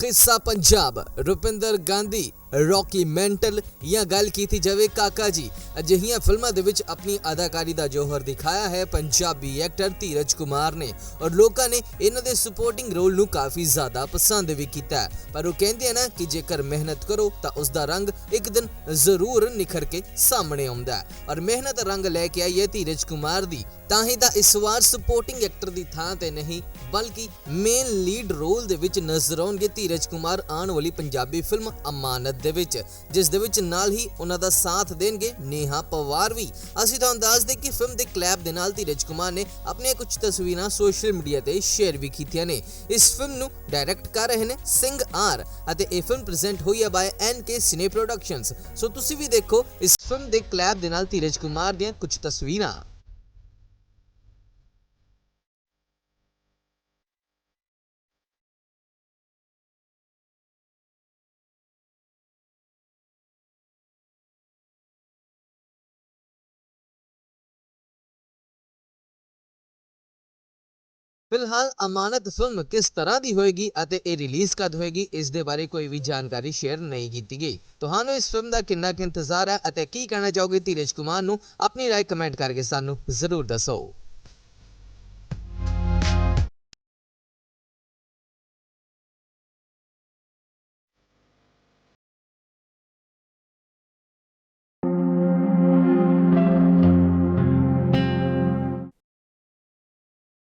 ਕਿੱਸਾ ਪੰਜਾਬ ਰੁਪਿੰਦਰ ਗਾਂਧੀ ਰੌਕੀ ਮੈਂਟਲ ਜਾਂ ਗੱਲ ਕੀਤੀ ਜਾਵੇ ਕਾਕਾ ਜੀ ਅਜਿਹੀਆਂ ਫਿਲਮਾਂ ਦੇ ਵਿੱਚ ਆਪਣੀ ਅਦਾਕਾਰੀ ਦਾ ਜੋਹਰ ਦਿਖਾਇਆ ਹੈ ਪੰਜਾਬੀ ਐਕਟਰ ਧੀਰਜ ਕੁਮਾਰ ਨੇ ਔਰ ਲੋਕਾਂ ਨੇ ਇਹਨਾਂ ਦੇ ਸਪੋਰਟਿੰਗ ਰੋਲ ਨੂੰ ਕਾਫੀ ਜ਼ਿਆਦਾ ਪਸੰਦ ਵੀ ਕੀਤਾ ਹੈ। ਪਰ ਉਹ ਕਹਿੰਦੇ ਆ ਨਾ ਕਿ ਜੇਕਰ ਮਿਹਨਤ ਕਰੋ ਤਾਂ ਉਸ ਦਾ ਰੰਗ ਇੱਕ ਦਿਨ ਜ਼ਰੂਰ ਨਿਖਰ ਕੇ ਸਾਹਮਣੇ ਆਉਂਦਾ ਹੈ ਔਰ ਮਿਹਨਤ ਰੰਗ ਲੈ ਕੇ ਆਈ ਹੈ ਧੀਰਜ ਕੁਮਾਰ ਦੀ ਤਾਂ ਹੀ ਤਾਂ ਇਸ ਵਾਰ ਸਪੋਰਟਿੰਗ ਐਕਟਰ ਦੀ ਥਾਂ ਤੇ ਨਹੀਂ ਬਲਕਿ ਮੇਨ ਲੀਡ ਰੋਲ ਦੇ ਵਿੱਚ ਨਜ਼ਰ ਆਉਣਗੇ ਧੀਰਜ ਕੁਮਾਰ ਆਉਣ ਵਾਲੀ ਪੰਜਾਬੀ ਫਿਲਮ ਅਮਾਨਤ ਦੇ ਵਿੱਚ, ਜਿਸ ਦੇ ਵਿੱਚ ਨਾਲ ਹੀ ਉਹਨਾਂ ਦਾ ਸਾਥ ਦੇਣਗੇ, ਨੇਹਾ ਪਵਾਰ ਵੀ। ਅਸੀਂ ਤੁਹਾਨੂੰ ਦੱਸ ਦੇ ਕਿ ਫਿਲਮ ਦੇ ਕਲੈਬ ਦੇ ਨਾਲ ਧੀਰਜ ਕੁਮਾਰ ਨੇ ਆਪਣੀਆਂ ਕੁਝ ਤਸਵੀਰਾਂ ਸੋਸ਼ਲ ਮੀਡੀਆ ਤੇ ਸ਼ੇਅਰ ਵੀ ਕੀਤੀਆਂ ਨੇ। ਇਸ ਫਿਲਮ ਨੂੰ ਡਾਇਰੈਕਟ ਕਰ ਰਹੇ ਨੇ ਸਿੰਘ ਆਰ ਅਤੇ ਇਹ ਫਿਲਮ ਪ੍ਰੈਜ਼ੈਂਟ ਹੋਈ ਹੈ ਬਾਈ ਕੇ ਸਿਨੇ ਪ੍ਰੋਡਕਸ਼ਨਸ ਸੋ ਤੁਸੀਂ ਵੀ ਦੇਖੋ ਇਸ ਫਿਲਮ ਦੇ ਕਲੈਬ ਦੇ ਨਾਲ ਧੀਰਜ ਕੁਮਾਰ ਦੀਆਂ ਕੁਝ ਤਸਵੀਰਾਂ। ਫਿਲਹਾਲ ਅਮਾਨਤ ਫਿਲਮ ਕਿਸ ਤਰ੍ਹਾਂ ਦੀ ਹੋਏਗੀ ਅਤੇ ਇਹ ਰਿਲੀਜ਼ ਕਦ ਹੋਏਗੀ ਇਸ ਦੇ ਬਾਰੇ ਕੋਈ ਵੀ ਜਾਣਕਾਰੀ ਸ਼ੇਅਰ ਨਹੀਂ ਕੀਤੀ ਗਈ ਤੁਹਾਨੂੰ ਇਸ ਫਿਲਮ ਦਾ ਕਿੰਨਾ ਕੁ ਇੰਤਜ਼ਾਰ ਹੈ ਅਤੇ ਕੀ ਕਹਿਣਾ ਚਾਹੋਗੇ ਧੀਰਜ ਕੁਮਾਰ ਨੂੰ ਆਪਣੀ ਰਾਏ ਕਮੈਂਟ ਕਰਕੇ ਸਾਨੂੰ ਜ਼ਰੂਰ ਦੱਸੋ